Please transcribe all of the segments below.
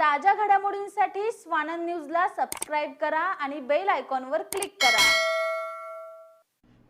ताज्या घडामोडींसाठी स्वानंद न्यूजला सबस्क्राईब करा आणि बेल आयकॉनवर क्लिक करा.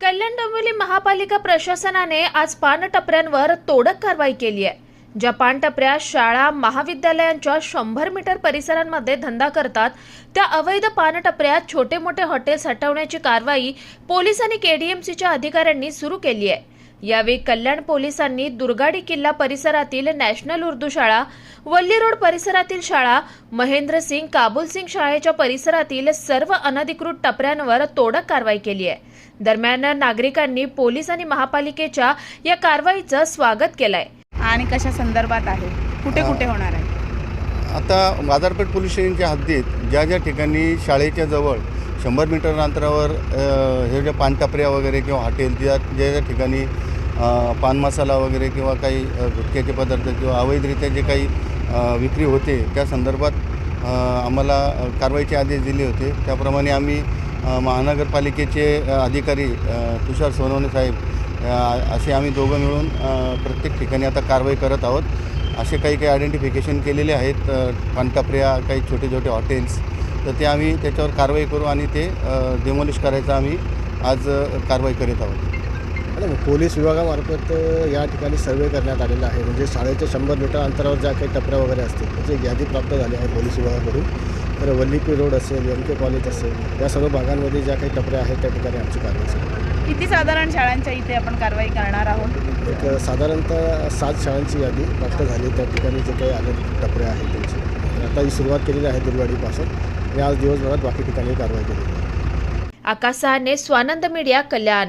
कल्याण डोंबिवली महापालिका प्रशासनाने आज पानटपऱ्यांवर तोडक कारवाई केली आहे. ज्या पानटपऱ्या शाळा महाविद्यालयांच्या शंभर मीटर परिसरांमध्ये धंदा करतात त्या अवैध पानटपऱ्यात छोटे मोठे हॉटेल्स हटवण्याची कारवाई पोलीस आणि केडीएमसीच्या अधिकाऱ्यांनी सुरू केली आहे. यावेळी कल्याण पोलिसांनी दुर्गाडी किल्ला परिसरातील नॅशनल उर्दू शाळा वल्ली रोड परिसरातील शाळा महेंद्र सिंग काबुल सिंग शाळेच्या परिसरातील सर्व अनधिकृत टपऱ्यांवर तोडक कारवाई केली आहे. दरम्यान नागरिकांनी पोलीस आणि महापालिकेच्या या कारवाईचं स्वागत केलंय. आणि कशा संदर्भात आहे? कुठे कुठे होणार आहे? आता बाजारपेठ पोलीस स्टेशनच्या हद्दीत ज्या ज्या ठिकाणी शाळेच्या जवळ शंभर मीटर अंतरावर हे ज्या पानटपऱ्या वगैरे किंवा हॉटेल ज्या ज्या ज्या ठिकाणी पान मसाला वगैरे किंवा काही गुटख्याचे पदार्थ किंवा अवैधरित्या जे काही विक्री होते त्या संदर्भात आम्हाला कारवाईचे आदेश दिले होते. त्याप्रमाणे आम्ही महानगरपालिकेचे अधिकारी तुषार सोनवणे साहेब असे आम्ही दोघं मिळून प्रत्येक ठिकाणी आता कारवाई करत आहोत. असे काही काही आयडेंटिफिकेशन केलेले आहेत पानटापऱ्या काही छोटे छोटे हॉटेल्स तर ते आम्ही त्याच्यावर कारवाई करू आणि ते डेमोलिश करायचं आम्ही आज कारवाई करीत आहोत. आणि पोलीस विभागामार्फत या ठिकाणी सर्वे करण्यात आलेला आहे. म्हणजे शाळेच्या शंभर मीटर अंतरावर ज्या काही टपऱ्या वगैरे असतील त्याची एक यादी प्राप्त झाली आहे पोलीस विभागाकडून. तर वल्लीपी रोड असेल एम के कॉलेज असेल या सर्व भागांमध्ये ज्या काही टपऱ्या आहेत त्या ठिकाणी आमची कारवाई आहे. किती साधारण शाळांच्या इथे आपण कारवाई करणार आहोत? एक साधारणतः सात शाळांची यादी प्राप्त झाली. त्या ठिकाणी जे काही आले टपऱ्या आहेत त्यांची. तर आता ही सुरुवात केलेली आहे दुर्गाडीपासून आणि आज दिवसभरात बाकी ठिकाणी कारवाई केलेली आहे आकाशाने स्वानंद मीडिया कल्याण.